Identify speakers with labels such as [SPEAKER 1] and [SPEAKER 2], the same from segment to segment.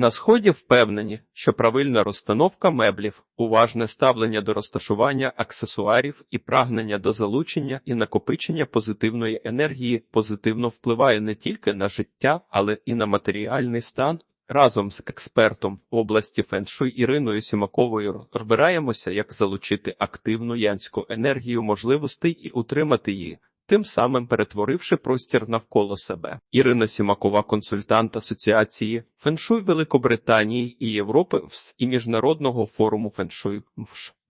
[SPEAKER 1] На сході впевнені, що правильна розстановка меблів, уважне ставлення до розташування аксесуарів і прагнення до залучення і накопичення позитивної енергії позитивно впливає не тільки на життя, але і на матеріальний стан. Разом з експертом в області феншуй Іриною Сімаковою розбираємося, як залучити активну янську енергію можливостей і утримати її, тим самим перетворивши простір навколо себе. Ірина Сімакова, консультант Асоціації феншуй Великобританії і Європи і Міжнародного форуму феншуй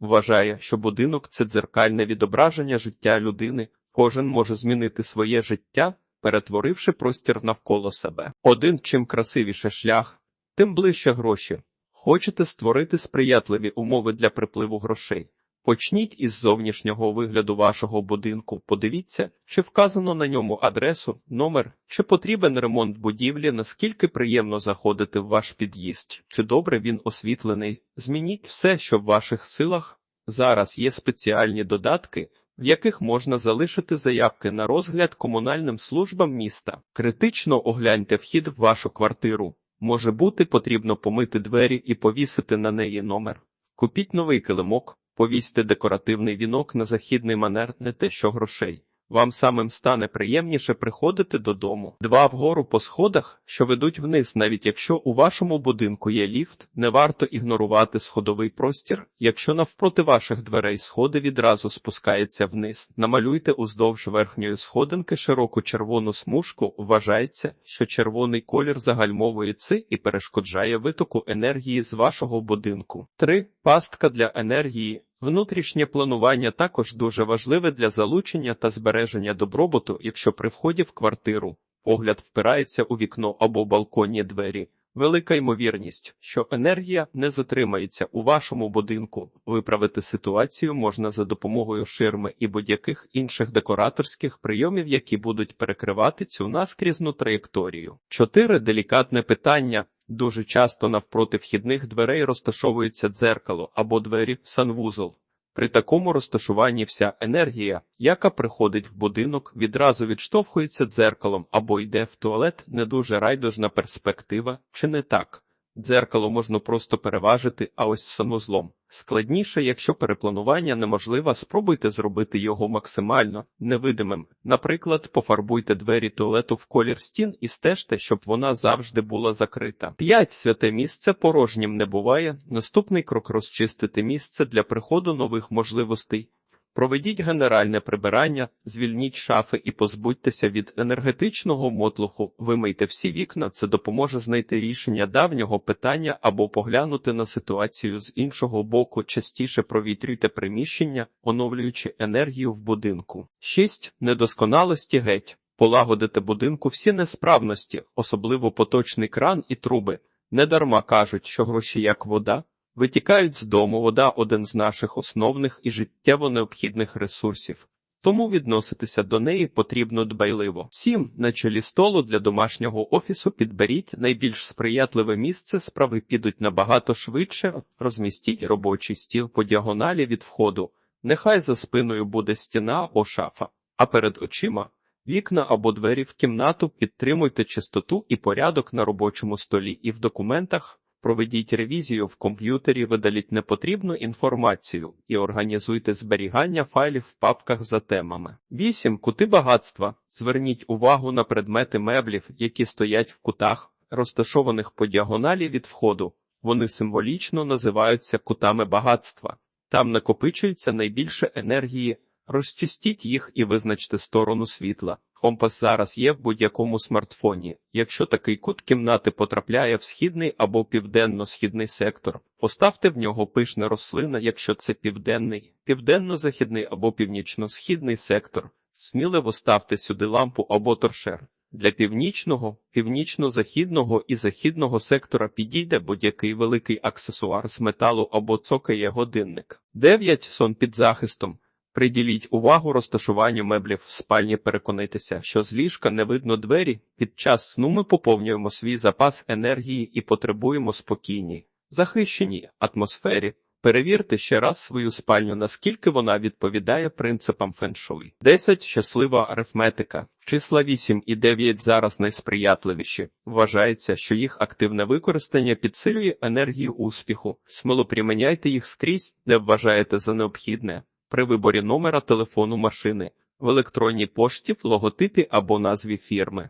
[SPEAKER 1] вважає, що будинок це дзеркальне відображення життя людини. Кожен може змінити своє життя, перетворивши простір навколо себе. Один чим красивіше шлях, тим ближче гроші. Хочете створити сприятливі умови для припливу грошей. Почніть із зовнішнього вигляду вашого будинку. Подивіться, чи вказано на ньому адресу, номер, чи потрібен ремонт будівлі, наскільки приємно заходити в ваш під'їзд, чи добре він освітлений. Змініть все, що в ваших силах. Зараз є спеціальні додатки, в яких можна залишити заявки на розгляд комунальним службам міста. Критично огляньте вхід в вашу квартиру. Може бути, потрібно помити двері і повісити на неї номер. Купіть новий килимок, повісьте декоративний вінок на західний манер, не те, що грошей. Вам самим стане приємніше приходити додому. Два вгору по сходах, що ведуть вниз, навіть якщо у вашому будинку є ліфт, не варто ігнорувати сходовий простір. Якщо навпроти ваших дверей сходи відразу спускаються вниз, намалюйте уздовж верхньої сходинки широку червону смужку. Вважається, що червоний колір загальмовує ци і перешкоджає витоку енергії з вашого будинку. 3. пастка для енергії. Внутрішнє планування також дуже важливе для залучення та збереження добробуту, якщо при вході в квартиру погляд впирається у вікно або балконні двері. Велика ймовірність, що енергія не затримається у вашому будинку. Виправити ситуацію можна за допомогою ширми і будь-яких інших декораторських прийомів, які будуть перекривати цю наскрізну траєкторію. Чотири делікатне питання. Дуже часто навпроти вхідних дверей розташовується дзеркало або двері в санвузол. При такому розташуванні вся енергія, яка приходить в будинок, відразу відштовхується дзеркалом або йде в туалет не дуже райдужна перспектива, чи не так? Дзеркало можна просто переважити, а ось санвузлом. Складніше, якщо перепланування неможливо, спробуйте зробити його максимально невидимим. Наприклад, пофарбуйте двері туалету в колір стін і стежте, щоб вона завжди була закрита. 5. святе місце порожнім не буває. Наступний крок розчистити місце для приходу нових можливостей. Проведіть генеральне прибирання, звільніть шафи і позбудьтеся від енергетичного мотлуху, вимийте всі вікна, це допоможе знайти рішення давнього питання або поглянути на ситуацію з іншого боку, частіше провітрюйте приміщення, оновлюючи енергію в будинку. 6. недосконалості геть. Полагодити будинку всі несправності, особливо поточний кран і труби. Недарма кажуть, що гроші як вода. Витікають з дому вода один з наших основних і життєво необхідних ресурсів, тому відноситися до неї потрібно дбайливо. 7. на чолі столу для домашнього офісу підберіть найбільш сприятливе місце, справи підуть набагато швидше, розмістіть робочий стіл по діагоналі від входу. Нехай за спиною буде стіна або шафа, а перед очима. Вікна або двері в кімнату підтримуйте чистоту і порядок на робочому столі і в документах. Проведіть ревізію в комп'ютері, видаліть непотрібну інформацію і організуйте зберігання файлів в папках за темами. 8. Кути багатства. Зверніть увагу на предмети меблів, які стоять в кутах, розташованих по діагоналі від входу. Вони символічно називаються кутами багатства. Там накопичується найбільше енергії. Розчистіть їх і визначте сторону світла. Компас зараз є в будь-якому смартфоні. Якщо такий кут кімнати потрапляє в східний або південно-східний сектор, поставте в нього пишне рослина, якщо це південний, південно-західний або північно-східний сектор. Сміливо ставте сюди лампу або торшер. Для північного, північно-західного і західного сектора підійде будь-який великий аксесуар з металу або цокає годинник. 9. сон під захистом. Приділіть увагу розташуванню меблів в спальні, переконайтеся, що з ліжка не видно двері. Під час сну ми поповнюємо свій запас енергії і потребуємо спокійній, захищеній атмосфері. Перевірте ще раз свою спальню, наскільки вона відповідає принципам феншуй. 10. Щаслива арифметика. Числа 8 і 9 зараз найсприятливіші. Вважається, що їх активне використання підсилює енергію успіху. Смело приміняйте їх скрізь, де вважаєте за необхідне. При виборі номера телефону машини, в електронній пошті, в логотипі або назві фірми.